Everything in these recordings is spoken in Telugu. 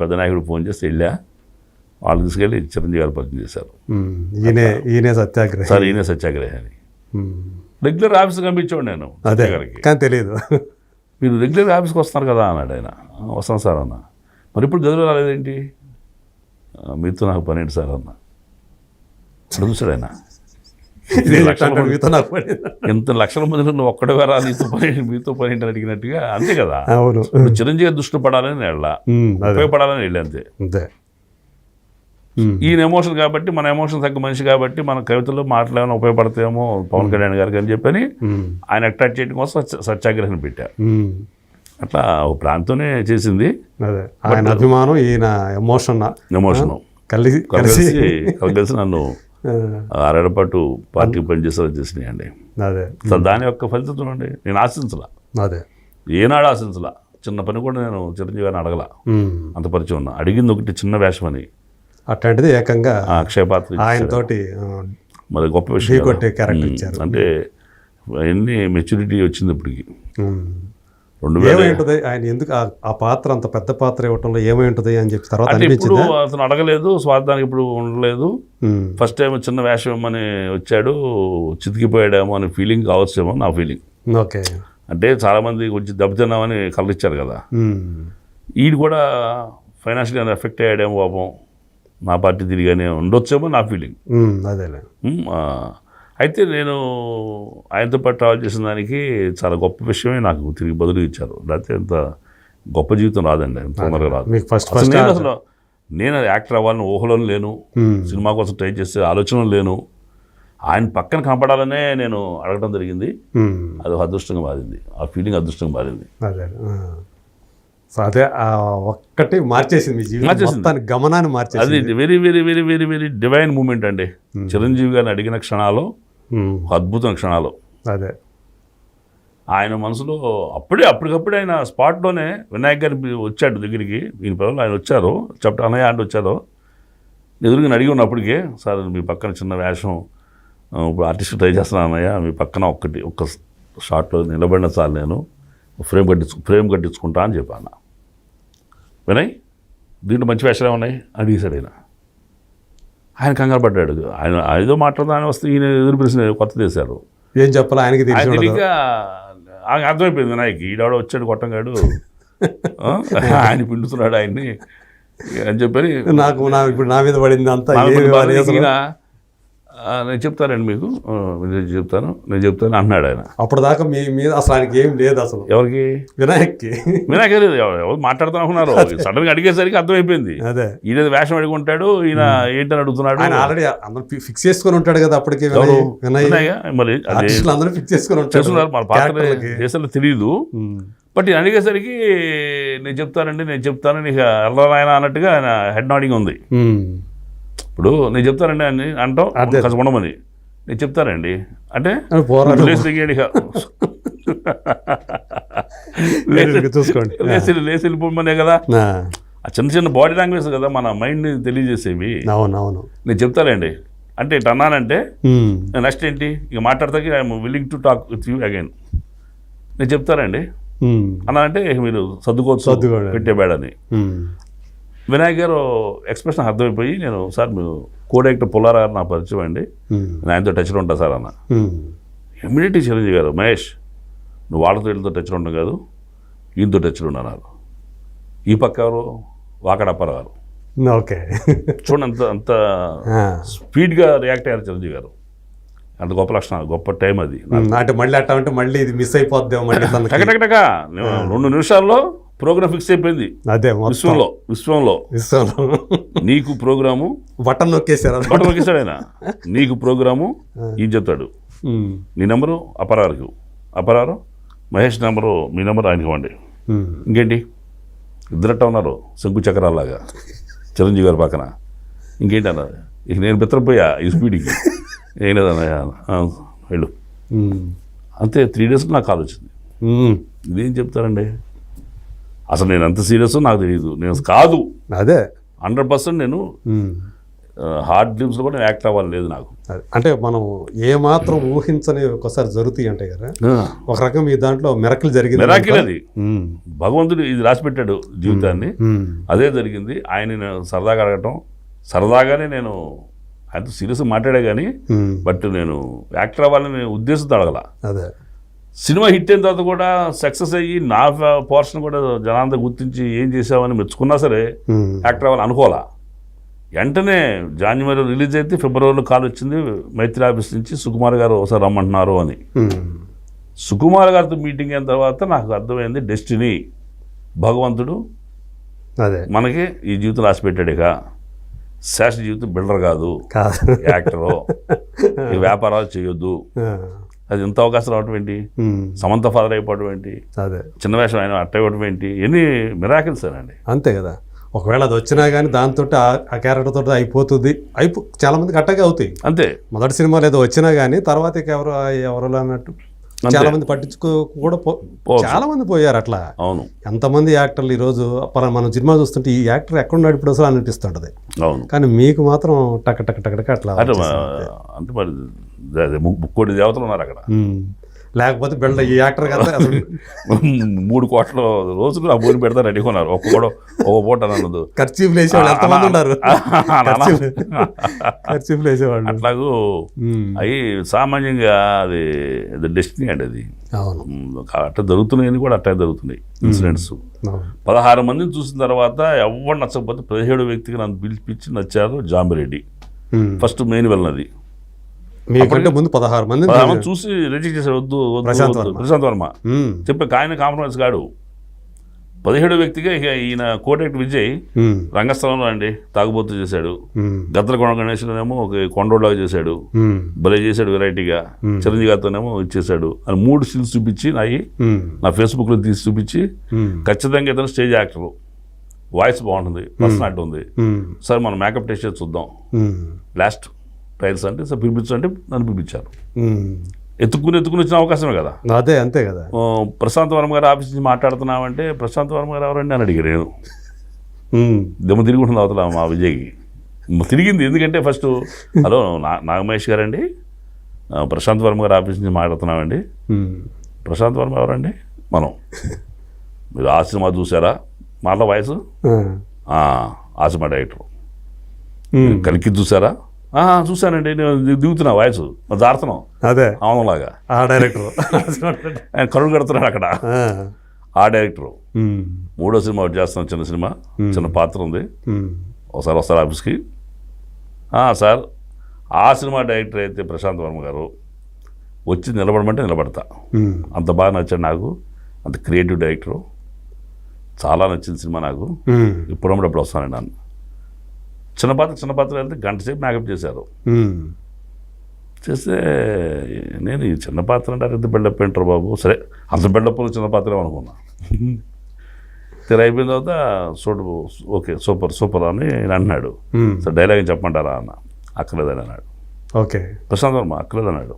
పెద్ద నాయకుడు ఫోన్ చేస్తే వెళ్ళా. వాళ్ళు తీసుకెళ్ళి చిరంజీవి గారు పరిచయం చేశారు. ఈయనే సత్యాగ్రహి. సార్ ఈయన సత్యాగ్రహి అని ఉమ్, రెగ్యులర్ ఆఫీస్ పంపించాడు నేను అదే గారికి కానీ తెలియదు. మీరు రెగ్యులర్ ఆఫీస్కి వస్తున్నారు కదా అన్నాడు ఆయన. "ఆ, వస్తాను సార్ అన్న. మరి ఇప్పుడు గదిలో రాలేదేంటి? "ఆ, మీతో నాకు పని ఏంటి సార్ అన్న? చూశాడు ఆయన. ఎంత లక్షల మందిలో నువ్వు ఒక్కడే వేరా నీతో పని మీతో పని ఏంటి అని అడిగినట్టుగా అంతే కదా. అవును. చిరంజీవి దృష్టి పడాలని వెళ్ళా. ఉపయోగపడాలని వెళ్ళి అంతే. అంతే. ఈయన ఎమోషన్ కాబట్టి మన ఎమోషన్ తగ్గ మనిషి కాబట్టి మన కవితలు మాటలు ఏమైనా ఉపయోగపడతాయేమో పవన్ కళ్యాణ్ గారికి అని చెప్పని ఆయన అట్రాక్ట్ చేయడం కోసం సత్య- సత్యాగ్రహం పెట్టారు ఉమ్, అట్లా ఓ ప్రాంతంనే చేసింది. ఆయన అభిమానం ఈయన ఎమోషన్. ఎమోషన్. కలిసి కలిసి కలిసి. కలిసి నన్ను ఆ, ఆరేళ్ళ పాటు పార్టీ పనిచేసేలా చేసినాయండి. అదే. దాని యొక్క ఫలితం చూడండి నేను ఆశించలా. అదే. ఏనాడు ఆశించలా. చిన్న పని కూడా నేను చిరంజీవి గారిని అడగల. అంత పరిచయం ఉన్నా. అడిగింది ఒకటి చిన్న వేషమని అట్లాంటిది ఏకంగా అక్షయపాత్ర. ఆయనతోటి మరి గొప్ప విషయం అంటే ఎన్ని మెచ్యూరిటీ వచ్చింది ఇప్పటికి. రెండు వేల ఉంటుంది ఆయన ఎందుకు ఆ- పాత్ర అంత పెద్ద పాత్ర ఇవ్వటంలో ఏమై ఉంటుంది అని చెప్పి తర్వాత ఇప్పుడు అతను అడగలేదు స్వార్థానికి ఇప్పుడు ఉండలేదు. ఫస్ట్ టైం చిన్న వేషం ఇమ్మని వచ్చాడు చితికిపోయాడేమో అనే ఫీలింగ్ కావచ్చేమో నా ఫీలింగ్ ఓకే. అంటే చాలామంది కొంచెం దెబ్బతిన్నామని కళ్ళిచ్చారు కదా. ఈయన కూడా ఫైనాన్షియల్గా ఎఫెక్ట్ అయ్యాడేమో పాపం. నా పార్టీ తిరిగానే ఉండొచ్చేమో నా ఫీలింగ్ అదేలే. అయితే నేను ఆయనతో పాటు ట్రావెల్ చేసిన దానికి చాలా గొప్ప విషయమే నాకు తిరిగి బదులు ఇచ్చారు. లేకపోతే అంత గొప్ప జీవితం రాదండి తొందరగా రాదు. ఫస్ట్ ఫస్ట్ నేను అసలు నేను యాక్టర్ అవ్వాలని ఊహలోనే లేను. సినిమా కోసం ట్రై చేసే ఆలోచనలు లేను. ఆయన పక్కన కనపడాలనే నేను అడగడం జరిగింది. అది అదృష్టంగా మారింది. ఆ ఫీలింగ్ అదృష్టంగా మారింది. సో అదే ఒక్కటి మార్చేసింది మీ జీవితం. మార్చేసింది. గమనాన్ని అది very very very very very divine moment అండి. చిరంజీవి గారిని అడిగిన క్షణాలు అద్భుతమైన క్షణాలు. అదే. ఆయన మనసులో అప్పుడే అప్పటికప్పుడే ఆయన స్పాట్లోనే వినాయక్ గారి వచ్చాడు దగ్గరికి. ఈయన పిల్లలు ఆయన వచ్చారు. చెప్ప అన్నయ్య అంటే వచ్చారు. ఎదురుగా అడిగి ఉన్నప్పటికే సార్ మీ పక్కన చిన్న వేషం ఇప్పుడు ఆర్టిస్ట్ ట్రై చేస్తున్నాను అన్నయ్య మీ పక్కన ఒక్కటి ఒక్క షాట్లో నిలబడిన చాలు నేను ఫ్రేమ్ కట్టించు ఫ్రేమ్ కట్టించుకుంటా అని చెప్పాను. వినయ్ దీంట్లో మంచి వేషాలు ఉన్నాయి? అడిగేశాడు ఆయన. ఆయన కంగారు పడ్డాడు. ఆయన ఏదో మాట్లాడదాం ఆయన వస్తే ఈయన ఎదురు ప్రశ్న కొత్త చేశారు. ఏం చెప్పాలో ఆయనకి ఆయన ఉండదు. తెలియక ఆయన అర్థమైపోయింది వినాయక్. ఈడాడ వచ్చాడు కొట్టంగాడు? ఆయన పిండుతున్నాడు ఆయన్ని. అని చెప్పని నాకు నా ఇప్పుడు నా మీద పడింది అంతా నేను చెప్తానండి మీకు. నేను చెప్తాను. నేను చెప్తాను అన్నాడు ఆయన. అప్పటిదాకా మీ మీద అసలు ఆయనకి ఏం లేదు అసలు. ఎవరికి? వినాయక్కి. వినాయక్ లేదు. ఎవరు ఎవరు మాట్లాడుతాను అనుకున్నారు సడన్గా అడిగేసరికి అర్థమైపోయింది. అదే. ఈయన వేషం అడుగుంటాడు ఈయన ఏంటని అడుగుతున్నాడు? ఆయన ఆల్రెడీ అందరూ ఫిక్స్ చేసుకొని ఉంటాడు కదా అప్పటికి వినాయక? మరి అందరూ ఫిక్స్ చేసుకొని చేస్తున్నారు. మన పాత్ర. దేశంలో తెలియదు బట్ ఈయన అడిగేసరికి నేను చెప్తానండి నేను చెప్తాను నీకు ఎల్లరాయన అన్నట్టుగా ఆయన హెడ్ నాడింగ్ ఉంది. ఇప్పుడు నేను చెప్తానండి అని అంటాం. కాస్త ఉండమని నేను చెప్తానండి. అంటే లేచి దిగాడు ఇక? లేదు, చూసుకోండి. లేచి లేచి వెళ్ళిపోమనే కదా? ఆ, చిన్న చిన్న బాడీ లాంగ్వేజ్ కదా మన మైండ్ని తెలియజేసేవి. అవును అవును నేను చెప్తానండి అంటే ఇటు అన్నానంటే నెక్స్ట్ ఏంటి? ఇక మాట్లాడతాకి I'm willing to talk with you again నేను చెప్తానండి అన్నానంటే మీరు సర్దుకోవచ్చు సర్దుకోండి. పెట్టేబాడని వినాయక్ గారు ఎక్స్ప్రెషన్ అర్థమైపోయి నేను సార్ మీరు కో డైరెక్టర్ పుల్లారా గారు నా పరిచయం అండి. ఉమ్, నేను ఆయనతో టచ్లో ఉంటా సార్ అన్న. ఇమ్మీడియట్లీ చిరంజీవి గారు మహేష్ నువ్వు వాళ్ళతో వీళ్ళతో టచ్లో ఉంటావు కాదు ఈయనతో టచ్లో ఉన్నారు ఈ పక్క ఎవరు? వాకడప్పారావు గారు. ఓకే. చూడండి అంత అంత స్పీడ్గా రియాక్ట్ అయ్యారు చిరంజీవి గారు. అంత గొప్ప లక్షణం గొప్ప టైం అది. ఉమ్, అంటే మళ్ళీ అట్లా అంటే మళ్ళీ ఇది మిస్ అయిపోద్దాం మళ్ళీ రెండు నిమిషాల్లో ప్రోగ్రామ్ ఫిక్స్ అయిపోయింది. అదే విశ్వంలో విశ్వంలో. ఇస్తాను నీకు ప్రోగ్రాము బటన్ నొక్కేసారు బట్ట నొక్కిస్తాడు ఆయన. నీకు ప్రోగ్రాము ఈయన చెప్తాడు? నీ నెంబరు అపరారుకు. అపరారు మహేష్ నెంబరు మీ నెంబర్ ఆయనకి ఇవ్వండి. ఇంకేంటి? ఇద్దరట్ట ఉన్నారు శంకు చక్రాల్లాగా చిరంజీవి గారి పక్కన. ఇంకేంటి అన్నారు ఇక నేను బిత్రపోయా ఈ స్పీడ్కి. ఏం లేదన్నయ్య వెళ్ళు. అంతే త్రీ డేస్ నాకు కాల్ వచ్చింది. ఇదేం చెప్తారండి? అసలు నేను ఎంత సీరియస్ నాకు తెలియదు నేను కాదు. అదే. హండ్రెడ్ పర్సెంట్ నేను హార్డ్ డ్రీమ్స్లో కూడా యాక్ట్ అవ్వాలి లేదు నాకు. అంటే మనం ఏ మాత్రం ఊహించని ఒకసారి జరుగుతాయి అంటే కదా? ఒక రకం ఈ దాంట్లో మెరకలు జరిగింది మెరాకిల్ అది. భగవంతుడు ఇది రాసిపెట్టాడు జీవితాన్ని. ఉమ్. అదే జరిగింది. ఆయన సరదాగా అడగటం. సరదాగానే నేను ఆయనతో సీరియస్గా మాట్లాడే కానీ. బట్ నేను యాక్టర్ అవ్వాలని ఉద్దేశంతో అడగల. అదే. సినిమా హిట్ అయిన తర్వాత కూడా సక్సెస్ అయ్యి నా పోర్షన్ కూడా జనాంతా గుర్తించి ఏం చేసామని మెచ్చుకున్నా సరే ఉమ్. యాక్టర్ అవ్వాలని అనుకోవాలా? వెంటనే జనవరిలో రిలీజ్ అయితే ఫిబ్రవరిలో కాల్ వచ్చింది మైత్రి ఆఫీస్ నుంచి సుకుమార్ గారు ఒకసారి రమ్మంటున్నారు అని. ఉమ్. సుకుమార్ గారితో మీటింగ్ అయిన తర్వాత నాకు అర్థమైంది డెస్టినీ భగవంతుడు అదే. మనకి ఈ జీవితం రాసి పెట్టాడు ఇక. శాశ్వత జీవితం బిల్డర్ కాదు యాక్టరు. ఈ వ్యాపారాలు చేయొద్దు. అది ఎంత అవకాశం రావటం ఏంటి. సమంత ఫాదర్ అయిపోవడం ఏంటి? అదే. చిన్న వేషం ఆయన అట్ట ఇవ్వడం ఏంటి? ఎన్ని మిరాకిల్స్ అండి. అంతే కదా. ఒకవేళ అది వచ్చినా కానీ దాంతో ఆ క్యారెక్టర్ తోటి అయిపోతుంది. అయిపో చాలా మందికి అట్టగే అవుతాయి. అంతే. మొదటి సినిమాలు ఏదో వచ్చినా కానీ తర్వాత ఎవరు ఎవరు అన్నట్టు చాలా మంది పట్టించుకో కూడా. చాలా మంది పోయారు అట్లా. అవును. ఎంతమంది యాక్టర్లు ఈరోజు మనం సినిమా చూస్తుంటే ఈ యాక్టర్ ఎక్కడున్నాడు ఇప్పుడు అసలు అనిపిస్తుంటది అవును. కానీ మీకు మాత్రం టక్ టక్ టక్ అట్లా అంటే మరి ముక్కోటి దేవతలు ఉన్నారు అక్కడ. లేకపోతే బిల్డ ఈ యాక్టర్ కదా మూడు కోట్ల రోజులు ఆ భూమి పెడతా రెడీ కొన్నారు ఒక్క కూడా ఒక పూట అన్నది ఖర్చీఫ్లు వేసేవాళ్ళు ఎంతమంది ఉన్నారు? ఖర్చీఫ్లు వేసేవాళ్ళు అట్లాగూ. అవి సామాన్యంగా అది డెస్టినీ అండి అది. అట్లా జరుగుతున్నాయని కూడా అట్లా జరుగుతున్నాయి ఇన్సిడెంట్స్. పదహారు మందిని చూసిన తర్వాత ఎవరు నచ్చకపోతే పదిహేడు వ్యక్తికి నన్ను పిలిపించి నచ్చారు జాంబిరెడ్డి. ఫస్ట్ మెయిన్ వెళ్ళినది మీకంటే ముందు పదహారు మంది చూసి రిజెక్ట్ చేశారు వద్దు వద్దు, ప్రశాంత్. వర్మ. ప్రశాంత్ వర్మ ఉమ్. చెప్పే ఆయన కాంప్రమైజ్ కాడు పదిహేడు వ్యక్తిగా ఇక ఈయన కోటెక్ట్ విజయ్. రంగస్థలంలో అండి తాగుబోతు చేశాడు ఉమ్. గద్దలకొండ గణేశ్వరనేమో ఒక కొండోళ్ళగా చేశాడు. భలే చేశాడు వెరైటీగా చిరంజీవి గారితోనేమో ఇచ్చేశాడు అని మూడు స్టిల్స్ చూపించి నాయి. నా ఫేస్బుక్లో తీసి చూపించి. ఖచ్చితంగా ఇతను స్టేజ్ యాక్టర్ వాయిస్ బాగుంటుంది పర్సనాలిటీ ఉంది. సరే మనం మేకప్ టెస్ట్ చేసి చూద్దాం. లాస్ట్ ట్రయల్స్ అంటే సార్ పిలిపించు అంటే నన్ను పిలిపించారు. ఎత్తుక్కుని ఎత్తుకుని వచ్చిన అవకాశమే కదా. అదే అంతే కదా. ప్రశాంత్ వర్మ గారు ఆఫీస్ నుంచి మాట్లాడుతున్నామంటే ప్రశాంత్ వర్మ గారు ఎవరండి అని అడిగారు నేను. దెమ్మ తిరిగి ఉంటుంది అవతల మా విజయ్కి. తిరిగింది ఎందుకంటే ఫస్ట్ హలో నాగమహేష్ గారండి. ప్రశాంత్ వర్మ గారు ఆఫీస్ నుంచి మాట్లాడుతున్నామండి. ప్రశాంత్ వర్మ ఎవరండి? మనం. మీరు ఆ సినిమా చూసారా? మాటల వాయిస్? ఆ. ఆ సినిమా డైరెక్టర్. కలికి చూసారా? "ఆ, చూశానండి. నేను దిగుతున్నా వాయిస్. మరి జారుతున్నాం అదే. అవునలాగా ఆ డైరెక్టర్. ఆయన కరుడు కడుతున్నాడు అక్కడ. ఆ. డైరెక్టరు. మూడో సినిమా ఒకటి చేస్తున్నాం చిన్న సినిమా. చిన్న పాత్ర ఉంది. ఒకసారి వస్తారు ఆఫీస్కి. "ఆ, సార్ ఆ సినిమా డైరెక్టర్ అయితే ప్రశాంత్ వర్మ గారు వచ్చి నిలబడమంటే నిలబడతా. అంత బాగా నచ్చాడు నాకు. అంత క్రియేటివ్ డైరెక్టరు. చాలా నచ్చింది సినిమా నాకు. ఇప్పుడు అప్పుడు వస్తానండి నన్ను చిన్న పాత్ర చిన్న పాత్ర అయితే గంట సేపు మేకప్ చేశారు. చేస్తే నేను ఈ చిన్న పాత్ర అంటే ఎంత బిల్డప్ ఏంటారు బాబు. సరే అంత బిల్డప్ చిన్న పాత్ర అనుకున్నా. తెర అయిపోయిన తర్వాత చూడు ఓకే సూపర్ సూపర్ అని అన్నాడు. సార్ డైలాగ్ ఏం చెప్పమంటారా అన్న. అక్కర్లేదని అన్నాడు. ఓకే. ప్రశాంత్ వర్మ అక్కర్లేదన్నాడు.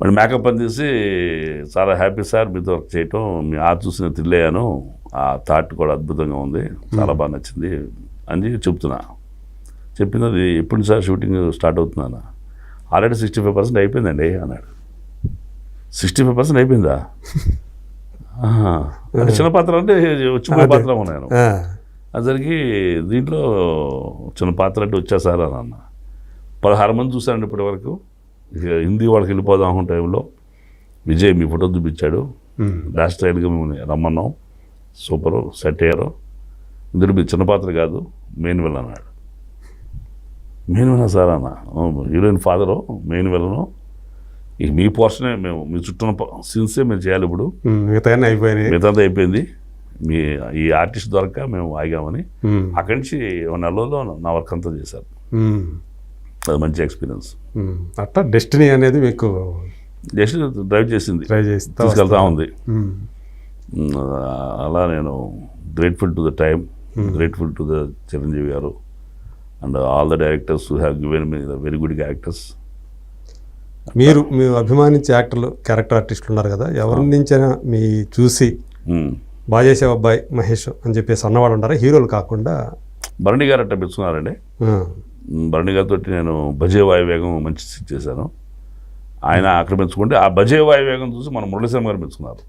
మరి మేకప్ అని తీసి చాలా హ్యాపీ సార్ మీతో వర్క్ చేయటం మీ ఆర్ట్ చూసి నేను ఆ థాట్ కూడా అద్భుతంగా ఉంది. చాలా బాగా నచ్చింది. అని చెప్తున్నా చెప్పింది అది ఎప్పుడు సార్ షూటింగ్ స్టార్ట్ అవుతుందన్న ఆల్రెడీ సిక్స్టీ ఫైవ్ పర్సెంట్ అయిపోయిందండి అన్నాడు. సిక్స్టీ ఫైవ్ పర్సెంట్ అయిపోయిందా. అంటే చిన్న పాత్ర అంటే వచ్చిపోయే పాత్ర ఉన్నాను. అసలుకి దీంట్లో చిన్న పాత్ర అంటే వచ్చా సార్ అని అన్న. పదహారు మంది చూశానండి ఇప్పటి వరకు ఇక హిందీ వాళ్ళకి వెళ్ళిపోదాం టైంలో విజయ్ మీ ఫోటో చూపించాడు. డాష్ స్టైల్గా మేము రమ్మన్నాం. సూపరు సెట్ అయ్యారు. ఇందులో మీరు చిన్న పాత్ర కాదు మెయిన్ విలన్ అన్నాడు మెయిన్ విలన్ సార్ అన్న? హీరోయిన్ ఫాదరు మెయిన్ విలను ఇక మీ పోర్షనే మేము మీ చుట్టూ సీన్సే మేము చేయాలి ఇప్పుడు. మిగతా అయిపోయినాయి. మిగతా అయిపోయింది. మీ ఈ ఆర్టిస్ట్ దొరక మేము ఆగామని. అక్కడి నుంచి నెలలో నా వర్క్ అంతా చేశారు. అది మంచి ఎక్స్పీరియన్స్. అట్లా డెస్టినీ అనేది మీకు జస్ట్ డ్రైవ్ చేసింది. ట్రై చేస్తా తీసుకెళ్తా ఉంది. అలా నేను grateful to the time grateful to the Chiranjeevi garu and all the directors who have given me the very good actors మీరు మీ అభిమానించే యాక్టర్లు క్యారెక్టర్ ఆర్టిస్టులు ఉన్నారు కదా. ఎవరి నుంచైనా మీ చూసి బాగా చేసే అబ్బాయి మహేష్ అని చెప్పేసి అన్నవాడు ఉంటారా? హీరోలు కాకుండా భరణి గారు అట్ట మెచ్చుకున్నారండి ఆ, ఉమ్, భరణి గారితో నేను భజే వాయువేగం మంచి చేశాను. ఆయన అక్కడ మెచ్చుకుంటే ఆ భజే వాయువేగం చూసి మన మురళీశ్వరం గారు మెచ్చుకున్నారు